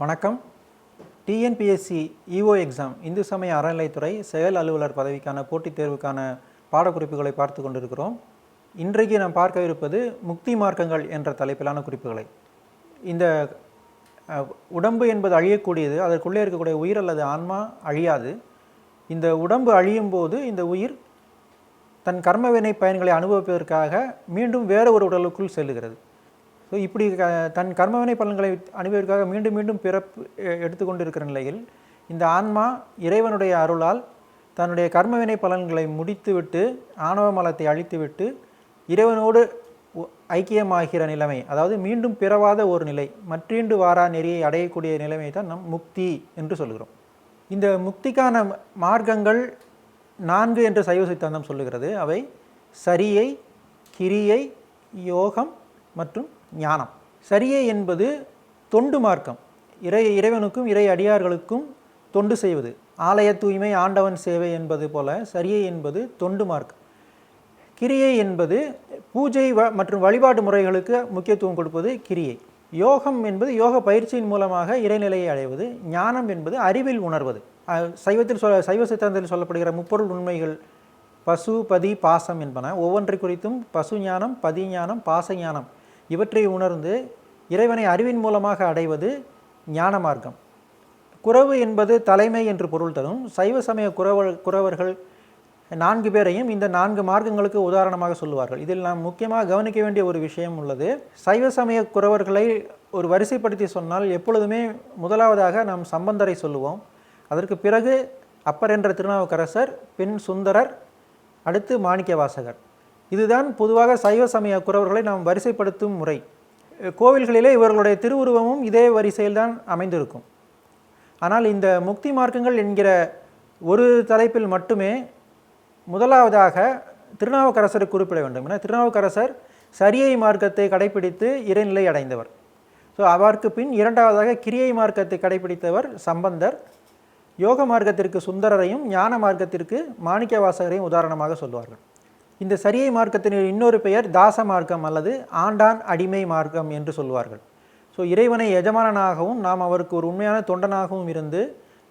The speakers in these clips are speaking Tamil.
வணக்கம். டிஎன்பிஎஸ்சி இஓ எக்ஸாம் இந்து சமய அறநிலைத்துறை செயல் அலுவலர் பதவிக்கான போட்டித் தேர்வுக்கான பாடக்குறிப்புகளை பார்த்து கொண்டிருக்கிறோம். இன்றைக்கு நாம் பார்க்க இருப்பது முக்தி மார்க்கங்கள் என்ற தலைப்பிலான குறிப்புகளை. இந்த உடம்பு என்பது அழியக்கூடியது அதற்குள்ளே இருக்கக்கூடிய உயிர் அல்லது ஆன்மா அழியாது. இந்த உடம்பு அழியும் போது இந்த உயிர் தன் கர்மவினை பயன்களை அனுபவிப்பதற்காக மீண்டும் வேறு ஒரு உடலுக்குள் செல்லுகிறது. ஸோ இப்படி க- தன் கர்மவினை பலன்களை அனுபவிற்காக மீண்டும் மீண்டும் பிறப்பு எடுத்துக்கொண்டு எடுத்துக்கொண்டிருக்கிற நிலையில் இந்த ஆன்மா இறைவனுடைய அருளால் தன்னுடைய கர்மவினை பலன்களை முடித்துவிட்டு ஆணவ மலத்தை அழித்துவிட்டு இறைவனோடு ஐக்கியமாகிற நிலைமை அதாவது மீண்டும் பிறவாத ஒரு நிலை மற்றீண்டு வாரா நெறியை அடையக்கூடிய நிலைமை தான் நம் முக்தி என்று சொல்கிறோம். இந்த முக்திக்கான மார்க்கங்கள் நான்கு என்று சைவ சித்தாந்தம் சொல்லுகிறது. அவை சரியை கிரியை யோகம் மற்றும் ஞானம். சரியை என்பது தொண்டு மார்க்கம். இறை இறைவனுக்கும் இறை அடியார்களுக்கும் தொண்டு செய்வது. ஆலய தூய்மை ஆண்டவன் சேவை என்பது போல சரியை என்பது தொண்டு மார்க்கம். கிரியை என்பது பூஜை வ- மற்றும் வழிபாட்டு முறைகளுக்கு முக்கியத்துவம் கொடுப்பது கிரியை. யோகம் என்பது யோக பயிற்சியின் மூலமாக இறைநிலையை அடைவது. ஞானம் என்பது அறிவில் உணர்வது. சைவத்தில் சொல் சைவ சித்தாந்தத்தில் சொல்லப்படுகிற முப்பொருள் உண்மைகள் பசு பதி பாசம் என்பன ஒவ்வொன்றை குறித்தும் பசு ஞானம் பதி ஞானம் பாச ஞானம் இவற்றை உணர்ந்து இறைவனை அறிவின் மூலமாக அடைவது ஞான மார்க்கம். குறவு என்பது தலைமை என்று பொருள் தரும். சைவ சமய குறவர் குறவர்கள் நான்கு பேரையும் இந்த நான்கு மார்க்கங்களுக்கு உதாரணமாக சொல்லுவார்கள். இதில் நாம் முக்கியமாக கவனிக்க வேண்டிய ஒரு விஷயம் உள்ளது. சைவ சமய குறவர்களை ஒரு வரிசைப்படுத்தி சொன்னால் எப்பொழுதுமே முதலாவதாக நாம் சம்பந்தரை சொல்லுவோம். அதற்கு பிறகு அப்பர் என்ற திருநாவுக்கரசர் பின் சுந்தரர் அடுத்து மாணிக்கவாசகர். இதுதான் பொதுவாக சைவ சமய குறவர்களை நாம் வரிசைப்படுத்தும் முறை. கோவில்களிலே இவர்களுடைய திருவுருவமும் இதே வரிசையில்தான் அமைந்திருக்கும். ஆனால் இந்த முக்தி மார்க்கங்கள் என்கிற ஒரு தலைப்பில் மட்டுமே முதலாவதாக திருநாவுக்கரசரை குறிப்பிட வேண்டும். என திருநாவுக்கரசர் சரியை மார்க்கத்தை கடைபிடித்து இறைநிலை அடைந்தவர். ஸோ அவருக்கு பின் இரண்டாவதாக கிரியை மார்க்கத்தை கடைபிடித்தவர் சம்பந்தர். யோக மார்க்கத்திற்கு சுந்தரரையும் ஞான மார்க்கத்திற்கு மாணிக்கவாசகரையும் உதாரணமாக சொல்வார்கள். இந்த சரியை மார்க்கத்தின் இன்னொரு பெயர் தாச மார்க்கம் அல்லது ஆண்டான் அடிமை மார்க்கம் என்று சொல்வார்கள். ஸோ இறைவனை எஜமானனாகவும் நாம் அவருக்கு ஒரு உண்மையான தொண்டனாகவும் இருந்து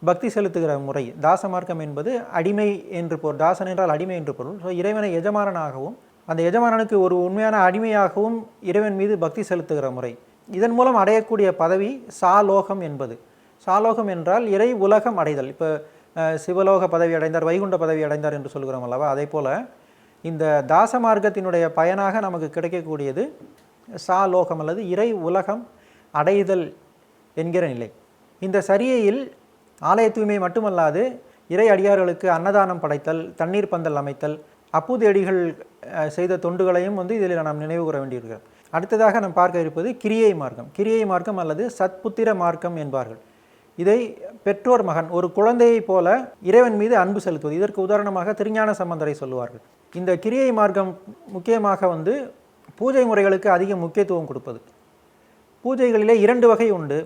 பக்தி செலுத்துகிற முறை தாச மார்க்கம் என்பது அடிமை என்று பொருள் தாசன் என்றால் அடிமை என்று பொருள். ஸோ இறைவனை எஜமானனாகவும் அந்த எஜமானனுக்கு ஒரு உண்மையான அடிமையாகவும் இறைவன் மீது பக்தி செலுத்துகிற முறை. இதன் மூலம் அடையக்கூடிய பதவி சாலோகம் என்பது. சாலோகம் என்றால் இறை உலகம் அடைதல். இப்போ சிவலோக பதவி அடைந்தார் வைகுண்ட பதவி அடைந்தார் என்று சொல்கிறோம் அல்லவா? அதே போல் இந்த தாச மார்க்கத்தினுடைய பயனாக நமக்கு கிடைக்கக்கூடியது சாலோகம் அல்லது இறை உலகம் அடைதல் என்கிற நிலை. இந்த சரியையில் ஆலய தூய்மை மட்டுமல்லாது இறை அடியார்களுக்கு அன்னதானம் படைத்தல் தண்ணீர் பந்தல் அமைத்தல் அப்புதேடிகள் செய்த தொண்டுகளையும் வந்து இதில் நாம் நினைவு கூற வேண்டியிருக்கிறோம் அடுத்ததாக நாம் பார்க்க இருப்பது கிரியை மார்க்கம். கிரியை மார்க்கம் அல்லது சத்புத்திர மார்க்கம் என்பார்கள். இதை பெற்றோர் மகன் ஒரு குழந்தையைப் போல இறைவன் மீது அன்பு செலுத்துவது. இதற்கு உதாரணமாக திருஞான சம்பந்தரை சொல்லுவார்கள். இந்த கிரியை மார்க்கம் முக்கியமாக வந்து பூஜை முறைகளுக்கு அதிக முக்கியத்துவம் கொடுப்பது. பூஜைகளிலே இரண்டு வகை உண்டு.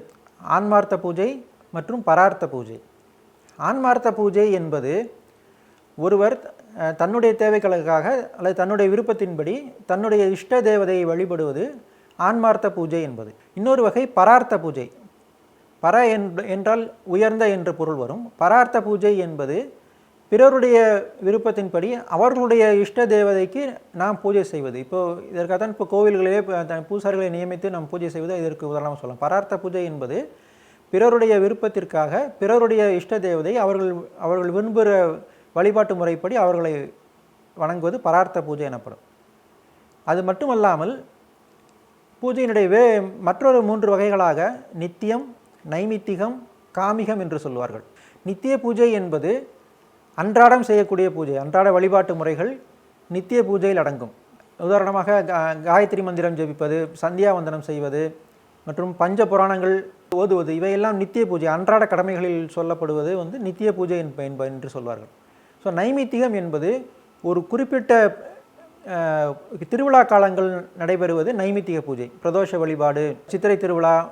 ஆன்மார்த்த பூஜை மற்றும் பரார்த்த பூஜை. ஆன்மார்த்த பூஜை என்பது ஒருவர் தன்னுடைய தேவைகளுக்காக அல்லது தன்னுடைய விருப்பத்தின்படி தன்னுடைய இஷ்ட தேவதையை வழிபடுவது ஆன்மார்த்த பூஜை என்பது. இன்னொரு வகை பரார்த்த பூஜை. பர என்றால் உயர்ந்த என்று பொருள் வரும். பரார்த்த பூஜை என்பது பிறருடைய விருப்பத்தின்படி அவர்களுடைய இஷ்ட தேவதைக்கு நாம் பூஜை செய்வது. இப்போ இதற்காக தான் இப்போ கோவில்களிலே த- பூசாரிகளை நியமித்து நாம் பூஜை செய்வது இதற்கு உதாரணமாக சொல்லலாம். பரார்த்த பூஜை என்பது பிறருடைய விருப்பத்திற்காக பிறருடைய இஷ்ட தேவதை அவர்கள் அவர்கள் விரும்புகிற வழிபாட்டு முறைப்படி அவர்களை வணங்குவது பரார்த்த பூஜை எனப்படும். அது மட்டுமல்லாமல் பூஜையினுடைய வே மற்றொரு மூன்று வகைகளாக நித்தியம் நைமித்திகம் காமிகம் என்று சொல்வார்கள் நித்திய பூஜை என்பது அன்றாடம் செய்யக்கூடிய பூஜை அன்றாட வழிபாட்டு முறைகள் நித்திய பூஜையில் அடங்கும். உதாரணமாக கா- காயத்ரி மந்திரம் ஜெபிப்பது சந்தியாவந்தனம் செய்வது மற்றும் பஞ்ச புராணங்கள் ஓதுவது இவையெல்லாம் நித்திய பூஜை அன்றாட கடமைகளில் சொல்லப்படுவது வந்து நித்திய பூஜை என்ப- என்று சொல்வார்கள். ஸோ நைமித்திகம் என்பது ஒரு குறிப்பிட்ட திருவிழா காலங்கள் நடைபெறுவது நைமித்திக பூஜை பிரதோஷ வழிபாடு சித்திரை திருவிழா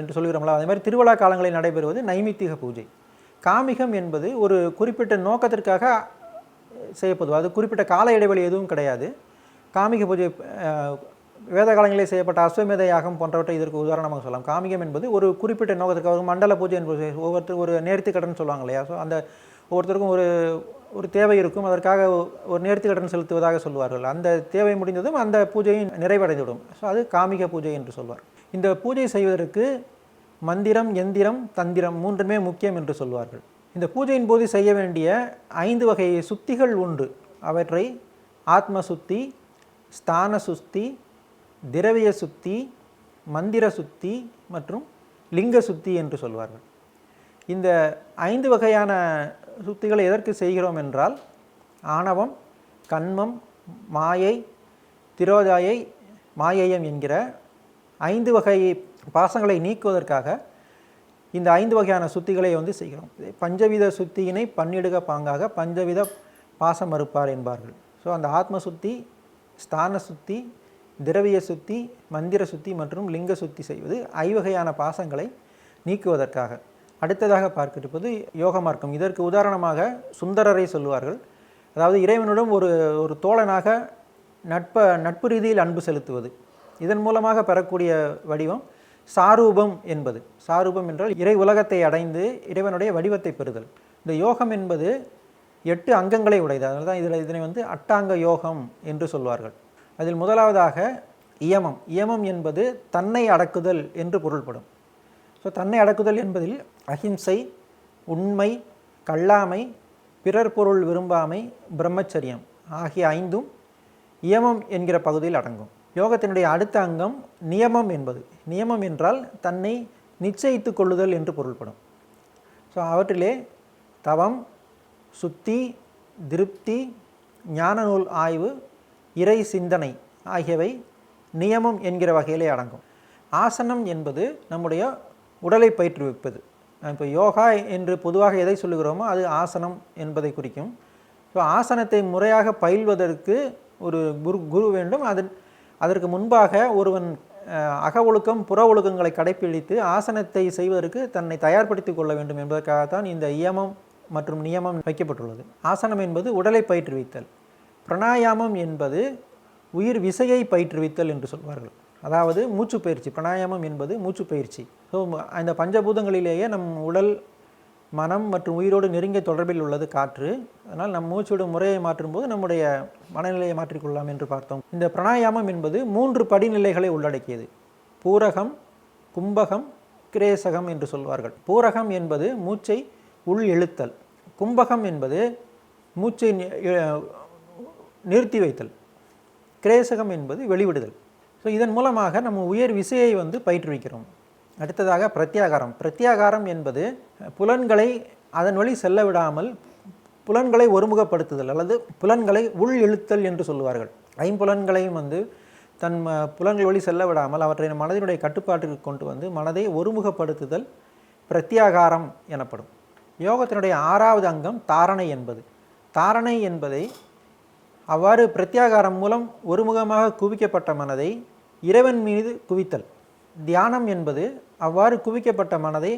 என்று சொல்கிறோம்ல அதே மாதிரி திருவிழா காலங்களில் நடைபெறுவது நைமித்திக பூஜை. காமிகம் என்பது ஒரு குறிப்பிட்ட நோக்கத்திற்காக செய்யப்படுவது அது குறிப்பிட்ட கால இடைவெளி எதுவும் கிடையாது. காமிக பூஜை வேத காலங்களில் செய்யப்பட்ட அஸ்வமேத யாகம் போன்றவற்றை இதற்கு உதாரணமாக சொல்லலாம். காமிகம் என்பது ஒரு குறிப்பிட்ட நோக்கத்துக்கு ஒரு மண்டல பூஜை என்பது ஒவ்வொருத்தர் ஒரு நேர்த்தி கடன் சொல்லுவாங்க இல்லையா? ஸோ அந்த ஒவ்வொருத்தருக்கும் ஒரு ஒரு தேவை இருக்கும். அதற்காக ஒரு நேர்த்தி கடன் செலுத்துவதாக சொல்லுவார்கள் அந்த தேவை முடிந்ததும் அந்த பூஜையும் நிறைவடைந்துவிடும். ஸோ அது காமிக பூஜை என்று சொல்வார். இந்த பூஜை செய்வதற்கு மந்திரம் எந்திரம் தந்திரம் மூன்றுமே முக்கியம் என்று சொல்வார்கள். இந்த பூஜையின் போது செய்ய வேண்டிய ஐந்து வகை சுத்திகள் உண்டு. அவற்றை ஆத்ம சுத்தி ஸ்தான சுத்தி திரவிய சுத்தி மந்திர சுத்தி மற்றும் லிங்க சுத்தி என்று சொல்வார்கள். இந்த ஐந்து வகையான சுத்திகளை எதற்கு செய்கிறோம் என்றால் ஆணவம் கண்மம் மாயை திரோதாயை மாயையம் என்கிற ஐந்து வகை பாசங்களை நீக்குவதற்காக இந்த ஐந்து வகையான சுத்திகளை வந்து செய்கிறோம். பஞ்சவித சுத்தியினை பன்னிடுக பாங்காக பஞ்சவித பாசம் மறுப்பார் என்பார்கள். ஸோ அந்த ஆத்ம சுத்தி ஸ்தான சுத்தி திரவிய சுத்தி மந்திர சுத்தி மற்றும் லிங்க சுத்தி செய்வது ஐவகையான பாசங்களை நீக்குவதற்காக. அடுத்ததாக பார்க்கிருப்பது யோக மார்க்கம். இதற்கு உதாரணமாக சுந்தரரை சொல்லுவார்கள். அதாவது இறைவனுடன் ஒரு ஒரு தோழனாக நட்ப நட்பு ரீதியில் அன்பு செலுத்துவது. இதன் மூலமாக பெறக்கூடிய வடிவம் சாரூபம் என்பது. சாரூபம் என்றால் இறை உலகத்தை அடைந்து இறைவனுடைய வடிவத்தை பெறுதல். இந்த யோகம் என்பது எட்டு அங்கங்களை உடையது. அதனால தான் இதில் இதனை வந்து அட்டாங்க யோகம் என்று சொல்வார்கள். அதில் முதலாவதாக இயமம். இயமம் என்பது தன்னை அடக்குதல் என்று பொருள்படும். ஸோ தன்னை அடக்குதல் என்பதில் அஹிம்சை உண்மை கல்லாமை பிறர் பொருள் விரும்பாமை பிரம்மச்சரியம் ஆகிய ஐந்தும் இயமம் என்கிற பகுதியில் அடங்கும். யோகத்தினுடைய அடுத்த அங்கம் நியமம் என்பது. நியமம் என்றால் தன்னை நிச்சயித்து கொள்ளுதல் என்று பொருள்படும். ஸோ அவற்றிலே தவம் சுத்தி திருப்தி ஞான நூல் ஆய்வு இறை சிந்தனை ஆகியவை நியமம் என்கிற வகையிலே அடங்கும். ஆசனம் என்பது நம்முடைய உடலை பயிற்றுவிப்பது. இப்போ யோகா என்று பொதுவாக எதை சொல்லுகிறோமோ அது ஆசனம் என்பதை குறிக்கும். ஸோ ஆசனத்தை முறையாக பயில்வதற்கு ஒரு குரு குரு வேண்டும். அதன் அதற்கு முன்பாக ஒருவன் அக ஒழுக்கம் புற ஒழுக்கங்களை கடைப்பிடித்து ஆசனத்தை செய்வதற்கு தன்னை தயார்படுத்திக் கொள்ள வேண்டும் என்பதற்காகத்தான் இந்த இயமம் மற்றும் நியமம் வைக்கப்பட்டுள்ளது. ஆசனம் என்பது உடலை பயிற்றுவித்தல். பிரணாயாமம் என்பது உயிர் விசையை பயிற்றுவித்தல் என்று சொல்வார்கள். அதாவது மூச்சு பயிற்சி பிராணாயாமம் என்பது மூச்சு பயிற்சி ஸோ அந்த பஞ்சபூதங்களிலேயே நம் உடல் மனம் மற்றும் உயிரோடு நெருங்கிய தொடர்பில் உள்ளது காற்று. அதனால் நம் மூச்சுவிடும் முறையை மாற்றும்போது நம்முடைய மனநிலையை மாற்றிக்கொள்ளலாம் என்று பார்த்தோம். இந்த பிராணாயாமம் என்பது மூன்று படிநிலைகளை உள்ளடக்கியது. பூரகம் கும்பகம் கிரேசகம் என்று சொல்வார்கள். பூரகம் என்பது மூச்சை உள் இழுத்தல் கும்பகம் என்பது மூச்சை நிறுத்தி வைத்தல். கிரேசகம் என்பது வெளிவிடுதல். ஸோ இதன் மூலமாக நம்ம உயர் விசையை வந்து பயிற்றுவிக்கிறோம். அடுத்ததாக பிரத்யாகாரம். பிரத்யாகாரம் என்பது புலன்களை அதன் வழி செல்ல விடாமல் புலன்களை ஒருமுகப்படுத்துதல் அல்லது புலன்களை உள் இழுத்தல் என்று சொல்லுவார்கள். ஐம்புலன்களையும் வந்து தன் ம- புலன்கள் வழி செல்ல விடாமல் அவற்றை மனதினுடைய கட்டுப்பாட்டுக்கு கொண்டு வந்து மனதை ஒருமுகப்படுத்துதல் பிரத்யாகாரம் எனப்படும். யோகத்தினுடைய ஆறாவது அங்கம் தாரணை என்பது. தாரணை என்பதை அவ்வாறு பிரத்யாகாரம் மூலம் ஒருமுகமாக குவிக்கப்பட்ட மனதை இறைவன் மீது குவித்தல். தியானம் என்பது அவ்வாறு குவிக்கப்பட்ட மனதை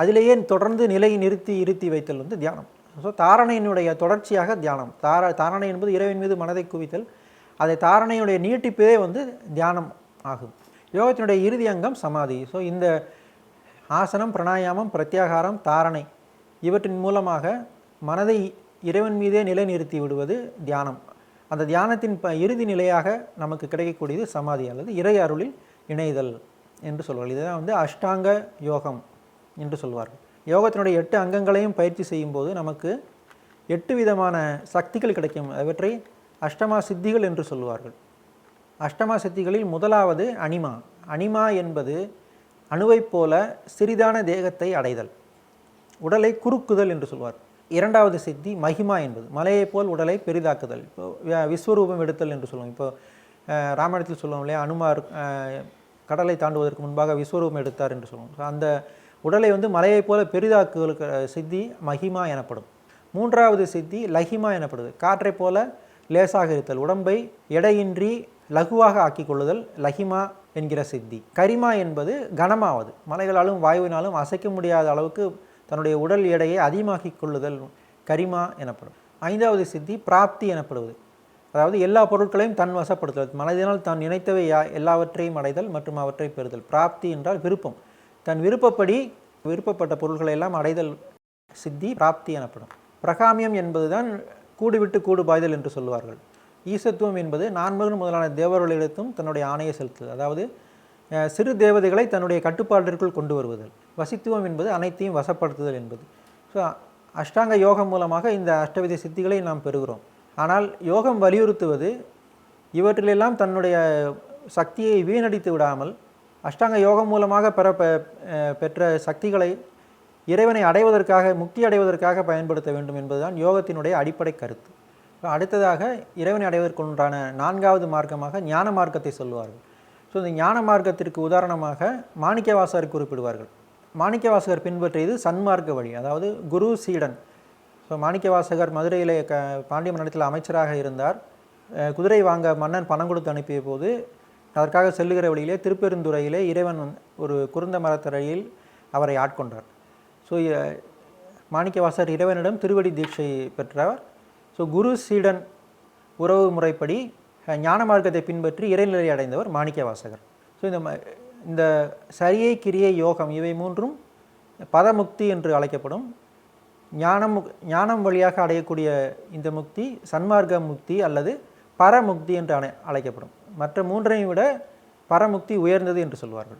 அதிலேயே தொடர்ந்து நிலை நிறுத்தி இருத்தி வைத்தல் வந்து தியானம். ஸோ தாரணையினுடைய தொடர்ச்சியாக தியானம். தார தாரணை என்பது இறைவன் மீது மனதை குவித்தல். அதை தாரணையுடைய நீட்டிப்பதே வந்து தியானம் ஆகும். யோகத்தினுடைய இறுதி அங்கம் சமாதி. ஸோ இந்த ஆசனம் பிராணாயாமம் பிரத்யாகாரம் தாரணை இவற்றின் மூலமாக மனதை இறைவன் மீதே நிலைநிறுத்தி விடுவது தியானம். அந்த தியானத்தின் ப இறுதி நிலையாக நமக்கு கிடைக்கக்கூடியது சமாதி அல்லது இறை அருளில் இணைதல். என்று சொல்வார்கள். இதுதான் வந்து அஷ்டாங்க யோகம் என்று சொல்வார்கள். யோகத்தினுடைய எட்டு அங்கங்களையும் பயிற்சி செய்யும்போது நமக்கு எட்டு விதமான சக்திகள் கிடைக்கும். அவற்றை அஷ்டமா சித்திகள் என்று சொல்வார்கள். அஷ்டமா சித்திகளில் முதலாவது அனிமா. அனிமா என்பது அணுவைப் போல சிறிதான தேகத்தை அடைதல். உடலை குறுக்குதல் என்று சொல்வார். இரண்டாவது சித்தி மகிமா என்பது. மலையைப் போல் உடலை பெரிதாக்குதல். இப்போ விஸ்வரூபம் எடுத்தல் என்று சொல்லுவோம் இப்போ ராமாயணத்தில் சொல்லுவோம் இல்லையா? அனுமார் கடலை தாண்டுவதற்கு முன்பாக விஸ்வரூபம் எடுத்தார் என்று சொல்லுவோம். அந்த உடலை வந்து மலையைப் போல பெரிதாக்குவதற்கு சித்தி மகிமா எனப்படும். மூன்றாவது சித்தி லஹிமா எனப்படுது. காற்றைப் போல லேசாக இருத்தல் உடம்பை எடையின்றி லகுவாக ஆக்கி கொள்ளுதல் லஹிமா என்கிற சித்தி. கரிமா என்பது கனமாவது. மலைகளாலும் வாயுவினாலும் அசைக்க முடியாத அளவுக்கு தன்னுடைய உடல் எடையை அதிகமாக்கிக் கொள்ளுதல் கரிமா எனப்படும். ஐந்தாவது சித்தி பிராப்தி எனப்படுவது. அதாவது எல்லா பொருட்களையும் தன் வசப்படுத்துதல். மனதினால் தான் நினைத்தவை யா எல்லாவற்றையும் அடைதல் மற்றும் அவற்றை பெறுதல். பிராப்தி என்றால் விருப்பம். தன் விருப்பப்படி விருப்பப்பட்ட பொருள்களை எல்லாம் அடைதல் சித்தி பிராப்தி எனப்படும். பிரகாமியம் என்பதுதான் கூடுவிட்டு கூடு பாய்தல் என்று சொல்லுவார்கள் ஈசத்துவம் என்பது நான்மகன் முதலான தேவர்களிடத்தும் தன்னுடைய ஆணையை செலுத்துதல். அதாவது சிறு தேவதைகளை தன்னுடைய கட்டுப்பாட்டிற்குள் கொண்டு வருவதல். வசித்துவம் என்பது அனைத்தையும் வசப்படுத்துதல் என்பது. ஸோ அஷ்டாங்க யோகம் மூலமாக இந்த அஷ்டவித சித்திகளை நாம் பெறுகிறோம். ஆனால் யோகம் வலியுறுத்துவது இவற்றிலெல்லாம் தன்னுடைய சக்தியை வீணடித்து விடாமல் அஷ்டாங்க யோகம் மூலமாக பெற பெ- பெற்ற சக்திகளை இறைவனை அடைவதற்காக முக்தி அடைவதற்காக பயன்படுத்த வேண்டும் என்பதுதான் யோகத்தினுடைய அடிப்படை கருத்து. அடுத்ததாக இறைவனை அடைவதற்குண்டான நான்காவது மார்க்கமாக ஞான மார்க்கத்தை சொல்லுவார்கள். ஸோ இந்த ஞான மார்க்கத்திற்கு உதாரணமாக மாணிக்கவாசகர் குறிப்பிடுவார்கள். மாணிக்கவாசகர் பின்பற்றியது சன்மார்க்க வழி அதாவது குரு சீடன். ஸோ மாணிக்கவாசகர் மதுரையிலே க பாண்டிய மண்டலத்தில் அமைச்சராக இருந்தார். குதிரை வாங்க மன்னன் பணம் கொடுத்து அனுப்பிய போது அதற்காக செல்லுகிற வழியிலே திருப்பெருந்துறையிலே இறைவன் ஒரு குருந்த மரத்தரையில் அவரை ஆட்கொண்டார். ஸோ மாணிக்கவாசகர் இறைவனிடம் திருவடி தீட்சை பெற்றவர். ஸோ குரு சீடன் உறவு முறைப்படி ஞான மார்க்கத்தை பின்பற்றி இறைநிலை அடைந்தவர் மாணிக்கவாசகர் ஸோ இந்த ம- இந்த சரியை கிரியை யோகம் இவை மூன்றும் பதமுக்தி என்று அழைக்கப்படும். ஞானம் முக்- ஞானம் வழியாக அடையக்கூடிய இந்த முக்தி சன்மார்க்க முக்தி அல்லது பரமுக்தி என்று அழை அழைக்கப்படும். மற்ற மூன்றையும் விட பரமுக்தி உயர்ந்தது என்று சொல்வார்கள்.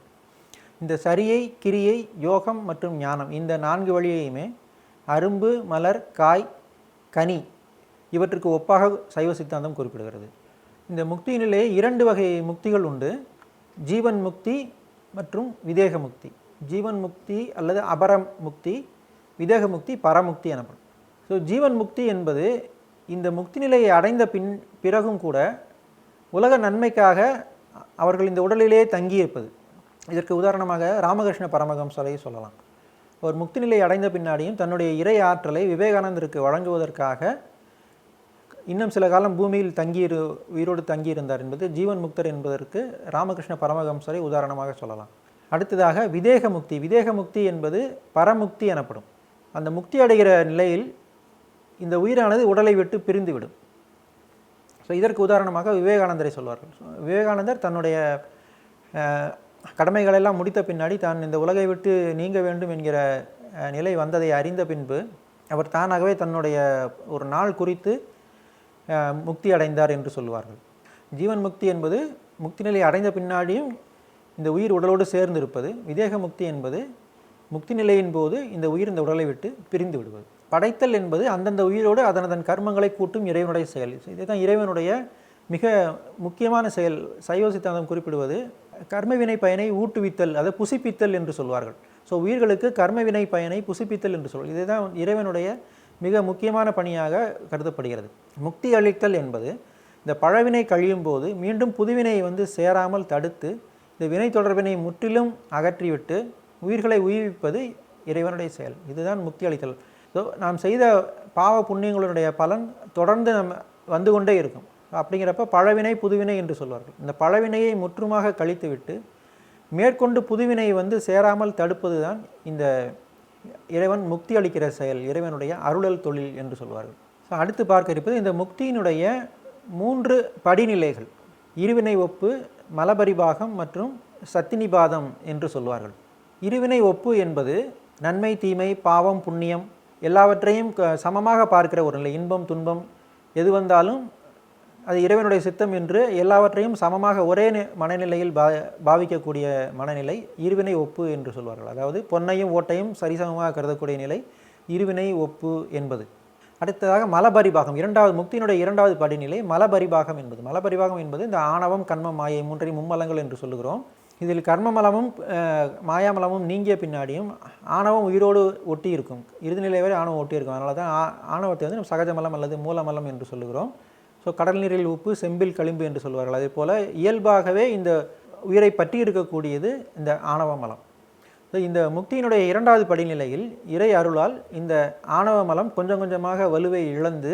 இந்த சரியை கிரியை யோகம் மற்றும் ஞானம் இந்த நான்கு வழியையுமே அரும்பு மலர் காய் கனி இவற்றுக்கு ஒப்பாக சைவ சித்தாந்தம் குறிப்பிடுகிறது. இந்த முக்தி நிலையே இரண்டு வகை முக்திகள் உண்டு. ஜீவன் முக்தி மற்றும் விதேக முக்தி. ஜீவன் முக்தி அல்லது அபரம் முக்தி விதேக முக்தி பரமுக்தி எனப்படும். ஸோ ஜீவன் முக்தி என்பது இந்த முக்தி நிலையை அடைந்த பின் பிறகும் கூட உலக நன்மைக்காக அவர்கள் இந்த உடலிலே தங்கியிருப்பது. இதற்கு உதாரணமாக ராமகிருஷ்ண பரமஹம்சரை சொல்லலாம். ஒரு முக்தி நிலை அடைந்த பின்னாடியும் தன்னுடைய இறை ஆற்றலை விவேகானந்தருக்கு வழங்குவதற்காக இன்னும் சில காலம் பூமியில் தங்கியிரு உயிரோடு தங்கியிருந்தார் என்பது ஜீவன் முக்தர் என்பதற்கு ராமகிருஷ்ண பரமஹம்சரை உதாரணமாக சொல்லலாம். அடுத்ததாக விதேக முக்தி. விதேக முக்தி என்பது பரமுக்தி எனப்படும். அந்த முக்தி அடைகிற நிலையில் இந்த உயிரானது உடலை விட்டு பிரிந்துவிடும். ஸோ இதற்கு உதாரணமாக விவேகானந்தரை சொல்வார்கள். விவேகானந்தர் தன்னுடைய கடமைகளெல்லாம் முடித்த பின்னாடி தான் இந்த உலகை விட்டு நீங்க வேண்டும் என்கிற நிலை வந்ததை அறிந்த பின்பு அவர் தானாகவே தன்னுடைய ஒரு நாள் குறித்து முக்தி அடைந்தார் என்று சொல்லுவார்கள். ஜீவன் முக்தி என்பது முக்தி நிலை அடைந்த பின்னாடியும் இந்த உயிர் உடலோடு சேர்ந்திருப்பது விதேக முக்தி என்பது முக்தி நிலையின் போது இந்த உயிர் இந்த உடலை விட்டு பிரிந்து விடுவது. படைத்தல் என்பது அந்தந்த உயிரோடு அதனதன் கர்மங்களை கூட்டும் இறைவனுடைய செயல். இதுதான் இறைவனுடைய மிக முக்கியமான செயல் சைவ சித்தாந்தம் குறிப்பிடுவது கர்மவினை பயனை ஊட்டுவித்தல் அதை புசிப்பித்தல் என்று சொல்வார்கள். ஸோ உயிர்களுக்கு கர்மவினை பயனை புசிப்பித்தல் என்று சொல் இதுதான் இறைவனுடைய மிக முக்கியமான பணியாக கருதப்படுகிறது. முக்தி அளித்தல் என்பது இந்த பழவினை கழியும் போது மீண்டும் புதுவினை வந்து சேராமல் தடுத்து இந்த வினை தொடர்பினை முற்றிலும் அகற்றிவிட்டு உயிர்களை உயிர்விப்பது இறைவனுடைய செயல். இதுதான் முக்தி அளித்தல். ஸோ நாம் செய்த பாவ புண்ணியங்களுடைய பலன் தொடர்ந்து நம்ம வந்து கொண்டே இருக்கும். அப்படிங்கிறப்ப பழவினை புதுவினை என்று சொல்வார்கள். இந்த பழவினையை முற்றுமாக கழித்துவிட்டு மேற்கொண்டு புதுவினை வந்து சேராமல் தடுப்பது தான் இந்த இறைவன் முக்தி அளிக்கிற செயல் இறைவனுடைய அருளல் தொழில் என்று சொல்வார்கள். ஸோ அடுத்து பார்க்க இருப்பது இந்த முக்தியினுடைய மூன்று படிநிலைகள். இருவினை ஒப்பு மலபரிபாகம் மற்றும் சத்தினிபாதம் என்று சொல்வார்கள். இருவினை ஒப்பு என்பது நன்மை தீமை பாவம் புண்ணியம் எல்லாவற்றையும் க- சமமாக பார்க்கிற ஒரு நிலை. இன்பம் துன்பம் எது வந்தாலும் அது இறைவனுடைய சித்தம் என்று எல்லாவற்றையும் சமமாக ஒரே மனநிலையில் பா பாவிக்கக்கூடிய மனநிலை இருவினை ஒப்பு என்று சொல்வார்கள். அதாவது பொன்னையும் ஓட்டையும் சரிசமமாக கருதக்கூடிய நிலை இருவினை ஒப்பு என்பது. அடுத்ததாக மலபரிபாகம். இரண்டாவது முக்தியினுடைய இரண்டாவது படிநிலை மலபரிபாகம் என்பது. மலபரிபாகம் என்பது இந்த ஆணவம் கண்மம் மாயை மூன்றை மும்மலங்கள் என்று சொல்லுகிறோம். இதில் கர்மமலமும் மாயாமலமும் நீங்கிய பின்னாடியும் ஆணவம் உயிரோடு ஒட்டி இருக்கும் இறுதிநிலை வரை ஆணவம் ஒட்டி இருக்கும் அதனால தான் ஆணவத்தை வந்து நம்ம சகஜமலம் அல்லது மூலமலம் என்று சொல்லுகிறோம். ஸோ கடல் நீரில் உப்பு செம்பில் களிம்பு என்று சொல்வார்கள். அதே போல் இயல்பாகவே இந்த உயிரை பற்றி இருக்கக்கூடியது இந்த ஆணவ மலம். ஸோ இந்த முக்தியினுடைய இரண்டாவது படிநிலையில் இறை அருளால் இந்த ஆணவ மலம் கொஞ்சம் கொஞ்சமாக வலுவை இழந்து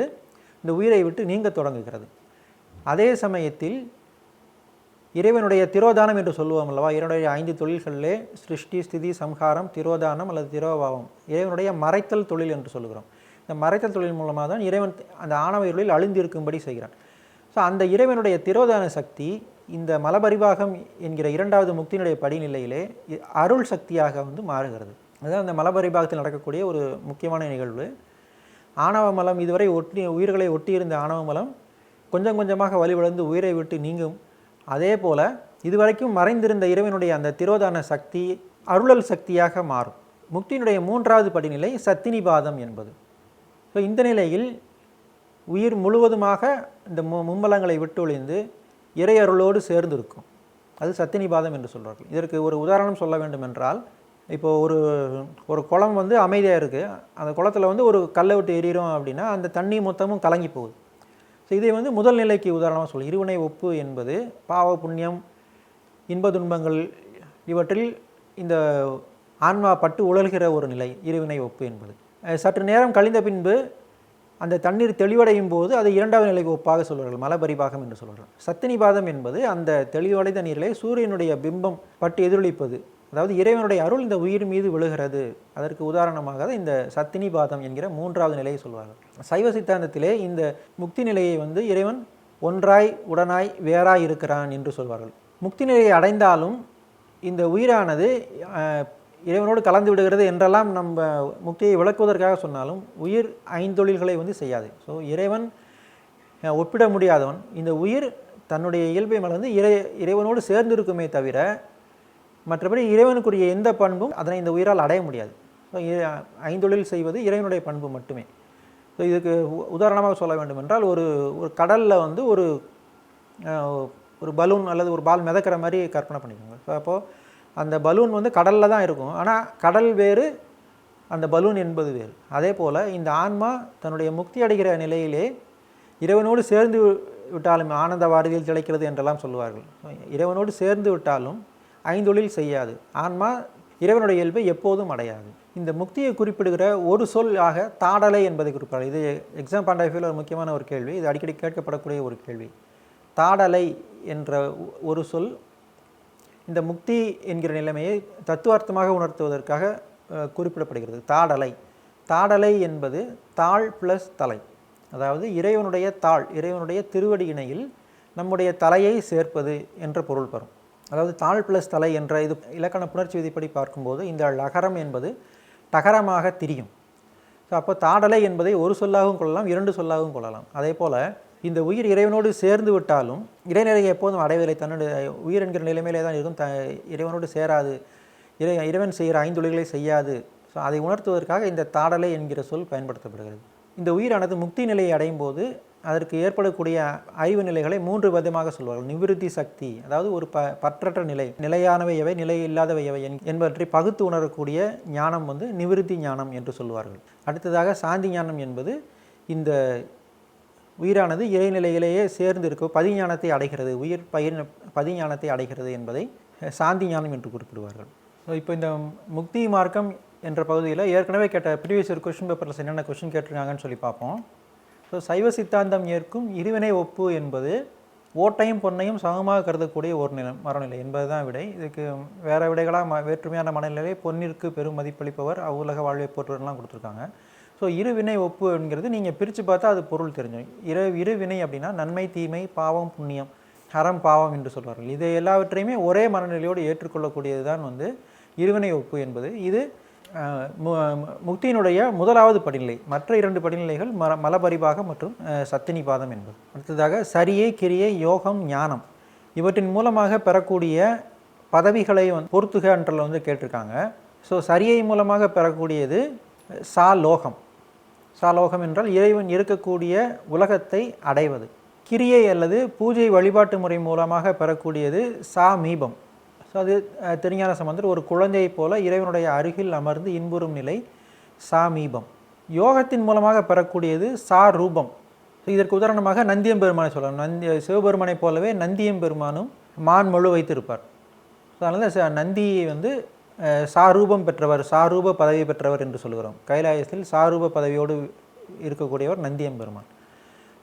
இந்த உயிரை விட்டு நீங்க தொடங்குகிறது. அதே சமயத்தில் இறைவனுடைய திரோதானம் என்று சொல்லுவோம் அல்லவா? இறைவனுடைய ஐந்து தொழில்களிலே சிருஷ்டி ஸ்திதி சம்ஹாரம் திரோதானம் அல்லது திரோபாவம். இறைவனுடைய மறைத்தல் தொழில் என்று சொல்லுகிறோம். இந்த மறைத்தல் தொழில் மூலமாக தான் இறைவன் அந்த ஆணவ இருளில் அழிந்திருக்கும்படி செய்கிறான். ஸோ அந்த இறைவனுடைய திரோதான சக்தி இந்த மலபரிவாகம் என்கிற இரண்டாவது முக்தியினுடைய படிநிலையிலே அருள் சக்தியாக வந்து மாறுகிறது. அதுதான் அந்த மலபரிபாகத்தில் நடக்கக்கூடிய ஒரு முக்கியமான நிகழ்வு ஆணவ மலம் இதுவரை ஒட்டி உயிர்களை ஒட்டியிருந்த ஆணவ மலம் கொஞ்சம் கொஞ்சமாக வலிவிழந்து உயிரை விட்டு நீங்கும் அதே போல் இதுவரைக்கும் மறைந்திருந்த இறைவனுடைய அந்த திரோதான சக்தி அருளல் சக்தியாக மாறும். முக்தியினுடைய மூன்றாவது படிநிலை சத்தினிபாதம் என்பது. ஸோ இந்த நிலையில் உயிர் முழுவதுமாக இந்த மு மும்மலங்களை விட்டு ஒழிந்து இறை அருளோடு சேர்ந்து அது சத்தினிபாதம் என்று சொல்கிறார்கள் இதற்கு ஒரு உதாரணம் சொல்ல வேண்டும் என்றால் இப்போ ஒரு ஒரு குளம் வந்து அமைதியாக இருக்குது அந்த குளத்தில் வந்து ஒரு கல்லை விட்டு எரியிறோம் அப்படின்னா அந்த தண்ணி மொத்தமும் கலங்கி போகுது. ஸோ இதை வந்து முதல் நிலைக்கு உதாரணமாக சொல்லி. இருவினை ஒப்பு என்பது பாவ புண்ணியம் இன்ப துன்பங்கள் இவற்றில் இந்த ஆன்மா பட்டு உழல்கிற ஒரு நிலை இருவினை ஒப்பு என்பது. சற்று நேரம் கழிந்த பின்பு அந்த தண்ணீர் தெளிவடையும் போது அதை இரண்டாவது நிலைக்கு ஒப்பாக சொல்வார்கள். மலபரிபாகம் என்று சொல்வார்கள். சத்தினிபாதம் என்பது அந்த தெளிவடைந்த நீரிலே சூரியனுடைய பிம்பம் பட்டு எதிரொலிப்பது. அதாவது இறைவனுடைய அருள் இந்த உயிர் மீது விழுகிறது. அதற்கு உதாரணமாக தான் இந்த சத்தினிபாதம் என்கிற மூன்றாவது நிலையை சொல்வார்கள். சைவ சித்தாந்தத்திலே இந்த முக்தி நிலையை வந்து இறைவன் ஒன்றாய் உடனாய் வேறாய் இருக்கிறான் என்று சொல்வார்கள். முக்தி நிலையை அடைந்தாலும் இந்த உயிரானது இறைவனோடு கலந்து விடுகிறது என்றெல்லாம் நம்ம முக்தியை விளக்குவதற்காக சொன்னாலும் உயிர் ஐந்தொழில்களை வந்து செய்யாது. ஸோ இறைவன் ஒப்பிட முடியாதவன். இந்த உயிர் தன்னுடைய இயல்பை மலர்ந்து இறை இறைவனோடு சேர்ந்திருக்குமே தவிர மற்றபடி இறைவனுக்குரிய எந்த பண்பும் அதனை இந்த உயிரால் அடைய முடியாது. ஸோ ஐந்தொழில் செய்வது இறைவனுடைய பண்பு மட்டுமே. ஸோ இதுக்கு உ- உதாரணமாக சொல்ல வேண்டும் என்றால் ஒரு ஒரு கடலில் வந்து ஒரு ஒரு பலூன் அல்லது ஒரு பால் மிதக்கிற மாதிரி கற்பனை பண்ணிக்கோங்க. ஸோ அப்போது அந்த பலூன் வந்து கடலில் தான் இருக்கும். ஆனால் கடல் வேறு அந்த பலூன் என்பது வேறு. அதே போல் இந்த ஆன்மா தன்னுடைய முக்தி அடைகிற நிலையிலே இறைவனோடு சேர்ந்து விட்டாலும் ஆனந்த வாரதியில் திளைக்கிறது என்றெல்லாம் சொல்லுவார்கள். இறைவனோடு சேர்ந்து விட்டாலும் ஐந்தொழில் செய்யாது. ஆன்மா இறைவனுடைய இயல்பை எப்போதும் அடையாது. இந்த முக்தியை குறிப்பிடுகிற ஒரு சொல் ஆக தாடலை என்பதை குறிப்பிடலாம் இது எக்ஸாம் பாயிண்ட் ஒரு முக்கியமான ஒரு கேள்வி. இது அடிக்கடி கேட்கப்படக்கூடிய ஒரு கேள்வி. தாடலை என்ற ஒரு சொல் இந்த முக்தி என்கிற நிலைமையை தத்துவார்த்தமாக உணர்த்துவதற்காக குறிப்பிடப்படுகிறது. தாடலை. தாடலை என்பது தாள் ப்ளஸ் தலை. அதாவது இறைவனுடைய தாள் இறைவனுடைய திருவடி இணையில் நம்முடைய தலையை சேர்ப்பது என்ற பொருள் பெறும் அதாவது தாழ் ப்ளஸ் தலை என்ற இது இலக்கண புணர்ச்சி விதிப்படி பார்க்கும்போது இந்த லகரம் என்பது டகரமாக திரியும். ஸோ அப்போ தாடலை என்பதை ஒரு சொல்லாகவும் கொள்ளலாம் இரண்டு சொல்லாகவும் கொள்ளலாம். அதே போல் இந்த உயிர் இறைவனோடு சேர்ந்து விட்டாலும் இடைநிலையை எப்போதும் அடைவதில்லை. தன்னுடைய உயிர் என்கிற நிலைமையிலே தான் இருக்கும். த இறைவனோடு சேராது. இறை இறைவன் செய்கிற ஐந்தொழில்களை செய்யாது. ஸோ அதை உணர்த்துவதற்காக இந்த தாடலை என்கிற சொல் பயன்படுத்தப்படுகிறது. இந்த உயிரானது முக்தி நிலையை அடையும் போது அதற்கு ஏற்படக்கூடிய அறிவு நிலைகளை மூன்று விதமாக சொல்வார்கள். நிவிருத்தி சக்தி அதாவது ஒரு ப பற்றற்ற நிலை நிலையானவை எவை நிலை இல்லாதவை எவை என்- என்பவற்றை பகுத்து உணரக்கூடிய ஞானம் வந்து நிவிருத்தி ஞானம் என்று சொல்வார்கள். அடுத்ததாக சாந்தி ஞானம் என்பது இந்த உயிரானது இறைநிலையிலேயே சேர்ந்து இருக்க பதிஞானத்தை அடைகிறது உயிர் பயிர் பதிஞானத்தை அடைகிறது என்பதை சாந்தி ஞானம் என்று குறிப்பிடுவார்கள். ஸோ இப்போ இந்த முக்தி மார்க்கம் என்ற பகுதியில் ஏற்கனவே கேட்ட ப்ரீவியஸ் ஒரு கொஷின் பேப்பரில் என்னென்ன கொஷின் கேட்டிருக்காங்கன்னு சொல்லி பார்ப்போம். ஸோ சைவ சித்தாந்தம் ஏற்கும் இருவினை ஒப்பு என்பது ஓட்டையும் பொன்னையும் சமமாக கருதக்கூடிய ஒரு நிலை மரநிலை என்பது தான் விடை. இதுக்கு வேறு விடைகளாக ம வேற்றுமையான மனநிலை பொன்னிற்கு பெரும் மதிப்பளிப்பவர் அவ்வுலக வாழ்வை போற்றுவர்லாம் கொடுத்துருக்காங்க. ஸோ இருவினை ஒப்பு என்கிறது நீங்கள் பிரித்து பார்த்தா அது பொருள் தெரிஞ்சும். இரு இருவினை அப்படின்னா நன்மை தீமை பாவம் புண்ணியம் ஹரம் பாவம் என்று சொல்வார்கள். இதை எல்லாவற்றையுமே ஒரே மனநிலையோடு ஏற்றுக்கொள்ளக்கூடியது தான் வந்து இருவினை ஒப்பு என்பது. இது முக்தியினுடைய முதலாவது படிநிலை மற்ற இரண்டு படிநிலைகள் மர மலபரிபாகம் மற்றும் சத்தினி சத்தினிபாதம் என்பது. அடுத்ததாக சரியை கிரியை யோகம் ஞானம். இவற்றின் மூலமாக பெறக்கூடிய பதவிகளை வந்து பொறுத்துக என்றில் வந்து கேட்டிருக்காங்க. ஸோ சரியை மூலமாக பெறக்கூடியது அஹ், சா லோகம் சாலோகம் என்றால் இறைவன் இருக்கக்கூடிய உலகத்தை அடைவது. கிரியை அல்லது பூஜை வழிபாட்டு முறை மூலமாக பெறக்கூடியது சா மீபம் ஸோ அது திருஞான சம்பந்தர் ஒரு குழந்தையைப் போல இறைவனுடைய அருகில் அமர்ந்து இன்புறும் நிலை சா மீபம் யோகத்தின் மூலமாக பெறக்கூடியது சா ரூபம் இதற்கு உதாரணமாக நந்தியம்பெருமானை சொல்லலாம். நந்தி சிவபெருமானைப் போலவே நந்தியம் பெருமானும் மான் முழு வைத்திருப்பார். ஸோ அதனால் ச- நந்தியை வந்து சாரூபம் பெற்றவர் சாரூப பதவி பெற்றவர் என்று சொல்கிறோம் கைலாயத்தில் சாரூப பதவியோடு இருக்கக்கூடியவர் நந்தியம்பெருமான்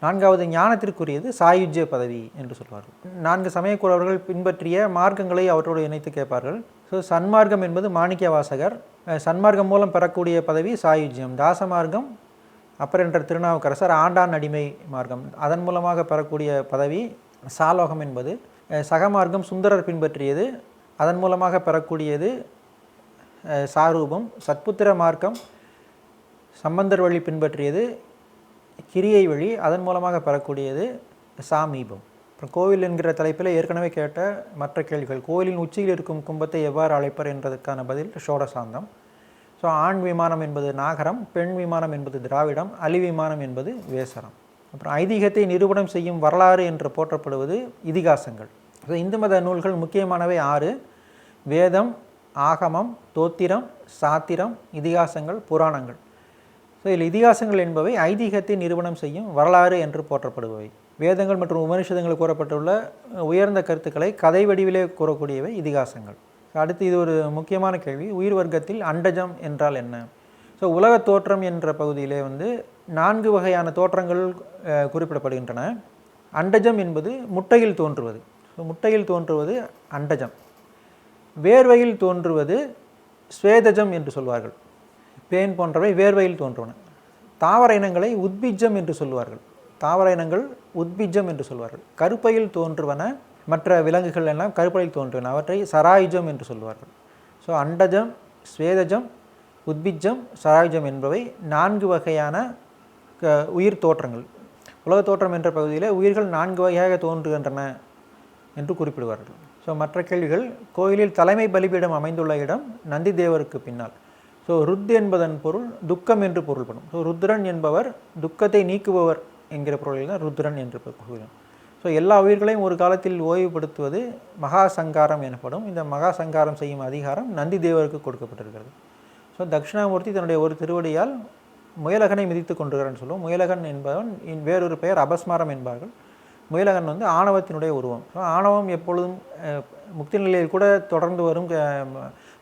நான்காவது ஞானத்திற்குரியது சாயுஜ்ய பதவி என்று சொல்வார்கள். நான்கு சமயக்குறவர்கள் பின்பற்றிய மார்க்கங்களை அவற்றோடு இணைத்து கேட்பார்கள். ஸோ சன்மார்க்கம் என்பது மாணிக்க வாசகர். சன்மார்க்கம் மூலம் பெறக்கூடிய பதவி சாயுஜ்யம். தாசமார்க்கம் அப்பர் என்ற திருநாவுக்கரசர் ஆண்டான் அடிமை மார்க்கம். அதன் மூலமாக பெறக்கூடிய பதவி சாலோகம் என்பது. சகமார்க்கம் சுந்தரர் பின்பற்றியது. அதன் மூலமாக பெறக்கூடியது சாரூபம். சத்புத்திர மார்க்கம் சம்பந்தர் வழி பின்பற்றியது. கிரியை வழி அதன் மூலமாக பெறக்கூடியது சாமீபம் அப்புறம் கோவில் என்கிற தலைப்பில் ஏற்கனவே கேட்ட மற்ற கேள்விகள் கோவிலின் உச்சியில் இருக்கும் கும்பத்தை எவ்வாறு அழைப்பர் என்பதற்கான பதில் ஷோடசாந்தம் ஸோ ஆண் விமானம் என்பது நாகரம் பெண் விமானம் என்பது திராவிடம் அலி விமானம் என்பது வேசரம். அப்புறம் ஐதீகத்தை நிரூபணம் செய்யும் வரலாறு என்று போற்றப்படுவது இதிகாசங்கள். ஸோ இந்து மத நூல்கள் முக்கியமானவை ஆறு. வேதம் ஆகமம் தோத்திரம் சாத்திரம் இதிகாசங்கள் புராணங்கள். ஸோ இதில் இதிகாசங்கள் என்பவை ஐதீகத்தை நிறுவனம் செய்யும் வரலாறு என்று போற்றப்படுபவை. வேதங்கள் மற்றும் உபனிஷதங்கள் கூறப்பட்டுள்ள உயர்ந்த கருத்துக்களை கதை வடிவிலே கூறக்கூடியவை இதிகாசங்கள். அடுத்து இது ஒரு முக்கியமான கேள்வி. உயிர் வர்க்கத்தில் அண்டஜம் என்றால் என்ன? ஸோ உலக தோற்றம் என்ற பகுதியிலே வந்து நான்கு வகையான தோற்றங்கள் குறிப்பிடப்படுகின்றன. அண்டஜம் என்பது முட்டையில் தோன்றுவது. ஸோ முட்டையில் தோன்றுவது அண்டஜம். வேர்வையில் தோன்றுவது ஸ்வேதஜம் என்று சொல்வார்கள். பேன் போன்றவை வேர்வையில் தோன்றுவன தாவர இனங்களை உத்பிஜம் என்று சொல்வார்கள் தாவர இனங்கள் உத்பிஜம் என்று சொல்வார்கள் கருப்பையில் தோன்றுவன மற்ற விலங்குகள் எல்லாம் கருப்பையில் தோன்றுவன. அவற்றை சராயுஜம் என்று சொல்வார்கள் ஸோ அண்டஜம் ஸ்வேதஜம் உத்பிஜம் சராயுஜம் என்பவை நான்கு வகையான க- உயிர் தோற்றங்கள். உலக தோற்றம் என்ற பகுதியில் உயிர்கள் நான்கு வகையாக தோன்றுகின்றன என்று குறிப்பிடுவார்கள். ஸோ மற்ற கேள்விகள் கோயிலில் தலைமை பலிபீடம் அமைந்துள்ள இடம் நந்தி தேவருக்கு பின்னால். ஸோ ருத் என்பதன் பொருள் துக்கம் என்று பொருள்படும். ஸோ ருத்ரன் என்பவர் துக்கத்தை நீக்குபவர் என்கிற பொருளில் தான் ருத்ரன் என்று கூறுகிறோம். ஸோ எல்லா உயிர்களையும் ஒரு காலத்தில் ஓய்வுபடுத்துவது மகா சங்காரம் எனப்படும். இந்த மகா சங்காரம் செய்யும் அதிகாரம் நந்தி தேவருக்கு கொடுக்கப்பட்டிருக்கிறது. ஸோ தட்சிணாமூர்த்தி தன்னுடைய ஒரு திருவடியால் முயலகனை மிதித்து கொண்டிருக்கிறான்னு சொல்லுவோம். முயலகன் என்பவன் வேறொரு பெயர் அபஸ்மாரம் என்பார்கள். முயலகன் வந்து ஆணவத்தினுடைய உருவம். ஸோ ஆணவம் எப்பொழுதும் முக்தி நிலையில் கூட தொடர்ந்து வரும்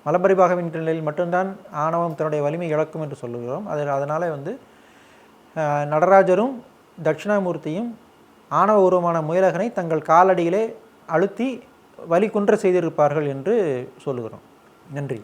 மலபரிபாக மலபரிபாகவின் நிலையில் மட்டும்தான் ஆணவம் தன்னுடைய வலிமை இழக்கும் என்று சொல்லுகிறோம். அது அதனால் வந்து நடராஜரும் தட்சிணாமூர்த்தியும் ஆணவ உருவமான முயலகனை தங்கள் காலடியிலே அழுத்தி வலி குன்ற செய்திருப்பார்கள் என்று சொல்லுகிறோம். நன்றி.